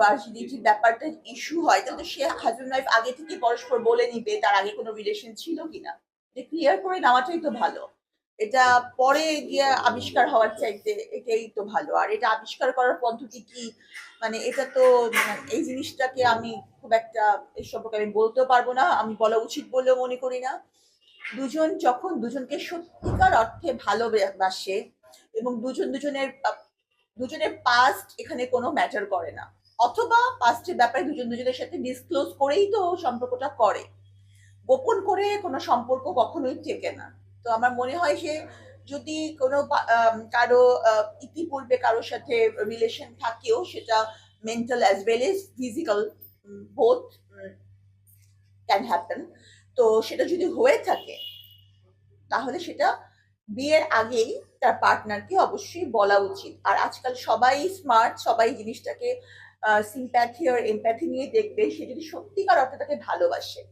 ভার্জিনিটির ব্যাপারটা ইস্যু হয়, তাহলে সে হাজবেন্ড ওয়াইফ আগে থেকে পরস্পর বলে নিবে তার আগে কোনো রিলেশন ছিল কিনা? এটা ক্লিয়ার করে নেওয়াটাই তো ভালো। এটা পরে গিয়ে আবিষ্কার হওয়ার চাইতে এটাই তো ভালো। আর এটা আবিষ্কার করার পদ্ধতি কি? মানে এটা তো মানে এই জিনিসটাকে আমি খুব একটা এই সম্পর্কে আমি বলতেও পারব না, আমি বলা উচিত বলেও মনে করি না। দুজন যখন, দুজনকে সত্যিকার অর্থে ভালোবাসে এবং দুজন দুজনের দুজনের পাস্ট এখানে কোনো ম্যাটার করে না। অথবা পাস্টের ব্যাপারে দুজন দুজনের সাথে ডিসক্লোজ করেই তো সম্পর্কটা করে। গোপন করে কোনো সম্পর্ক কখনোই টেকে না। তো আমার মনে হয় যে যদি কোনো কারও ইতিপূর্বে কারোর সাথে রিলেশন থাকেও সেটা mental as well as physical both can happen তো সেটা যদি হয়ে থাকে, তাহলে সেটা বিয়ের আগেই তার পার্টনারকে অবশ্যই বলা উচিত। আর আজকাল সবাই স্মার্ট সবাই জিনিসটাকে সিম্প্যাথি আর এমপ্যাথি নিয়ে দেখবে সে যদি সত্যিকার অর্থে তাকে ভালোবাসে।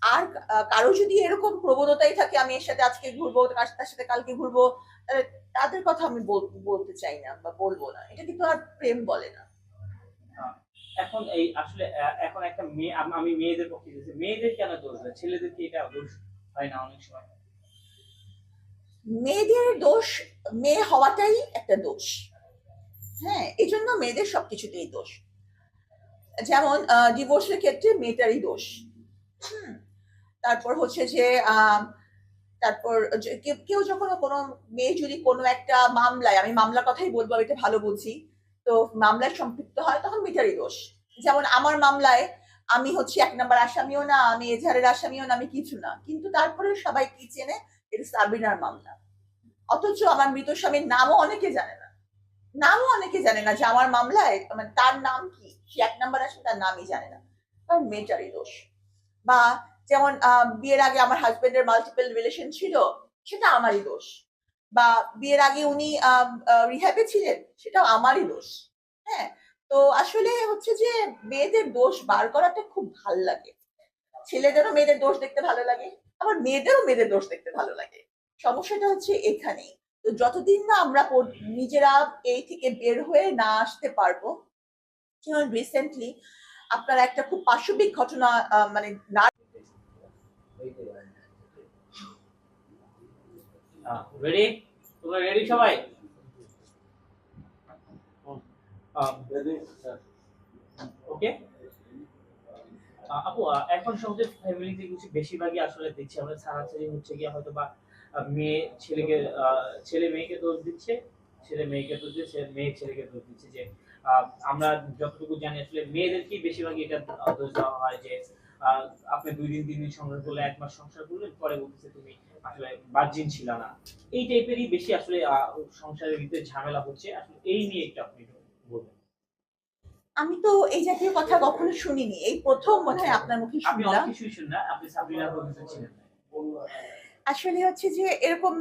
আর কারও যদি এরকম প্রবণতাই থাকে আমি এর সাথে আজকে ঘুরবো তার সাথে কালকে ঘুরবো তাদের কথা আমি বল- বলতে চাই না বা বলব না। এটা কিন্তু আর প্রেম বলে না। এখন এই আসলে এখন একটা মেয়ে আমি মেয়েদের পক্ষে বলছি, মেয়েদের কেন দোষ দেয়? ছেলেদের কি এটা দোষ হয় না অনেক সময়? মেয়েদের দোষ মেয়ে হওয়াটাই একটা দোষ। হ্যাঁ এই জন্য মেয়েদের সবকিছুতেই দোষ। যেমন ডিভোর্সের ক্ষেত্রে মেয়েটারই দোষ। তারপর হচ্ছে যে তারপর কেউ- যখন কোনো মেয়ে যদি কোনো একটা মামলায়, আমি মামলার কথাই বলব এটা ভালো বুঝি তো মামলায় সম্পৃক্ত হয়, তখন মেয়েটারই দোষ। যেমন আমার মামলায় আমি হচ্ছে এক নম্বর আসামিও না, আমি এজাহারের আসামিও না, আমি কিছু না। কিন্তু তারপরে সবাই কি চেনে? এটা সাবিনার মামলা। অথচ আমার মৃত স্বামীর নামও অনেকে জানে না। নামও অনেকে জানে না যে আমার মামলায় মানে তার নাম কি? সে এক নাম্বার আসে, তার নামই জানে না। কারণ মেয়েটারই দোষ। বা যেমন বিয়ের আগে আমার হাজবেন্ডের মাল্টিপল রিলেশন ছিল, সেটা আমারই দোষ। বা বিয়ের আগে উনি রিহ্যাবে ছিলেন, সেটাও আমারই দোষ। হ্যাঁ? তো আসলে হচ্ছে যে মেয়েদের দোষ বার করাটা খুব ভালো লাগে। ছেলেদেরও মেয়েদের দোষ দেখতে ভালো লাগে, আবার মেয়েদেরও মেয়েদের দোষ দেখতে ভালো লাগে। সমস্যাটা হচ্ছে এখানেই। যতদিন না আমরা নিজেরা এই থেকে বের হয়ে না আসতে পারব, যেমন রিসেন্টলি আপনার একটা খুব পাশবিক ঘটনা মানে না রেডি তোমরা রেডি সবাই? ওকে আপু এখন সমাজের ফ্যামিলিতে কিছু বেশিরভাগই আসলে দেখছি আমরা ছাড়াছাড়ি হচ্ছে গিয়ে হয়তো বা মেয়ে ছেলেকে ছেলে মেয়েকে দোষ দিচ্ছে ছেলে মেয়েকে দোষ দিচ্ছে মেয়ে ছেলেকে দোষ দিচ্ছে যে আমরা যতটুকু জানি আসলে মেয়েদেরকেই বেশিরভাগই এটা দোষ দেওয়া হয় যে আপনি দুই দিন তিন দিন সংসার করলে এক মাস সংসার পরে বলতেছে তুমি আসলে বার্জিন ছিল না। এই টাইপেরই বেশি আসলে সংসারের ভিতরে ঝামেলা হচ্ছে। আসলে এই নিয়ে একটু আপনি বলবেন। আমি তো এই জাতীয় কথা কখনো শুনিনি। এই প্রথম মনে হয় আপনার মুখে আপনি অনেক শুনলাম। কিছুই শুন না। আপনি সাবরিনা প্রফেসর ছিলেন। আসলে হচ্ছে যে এরকম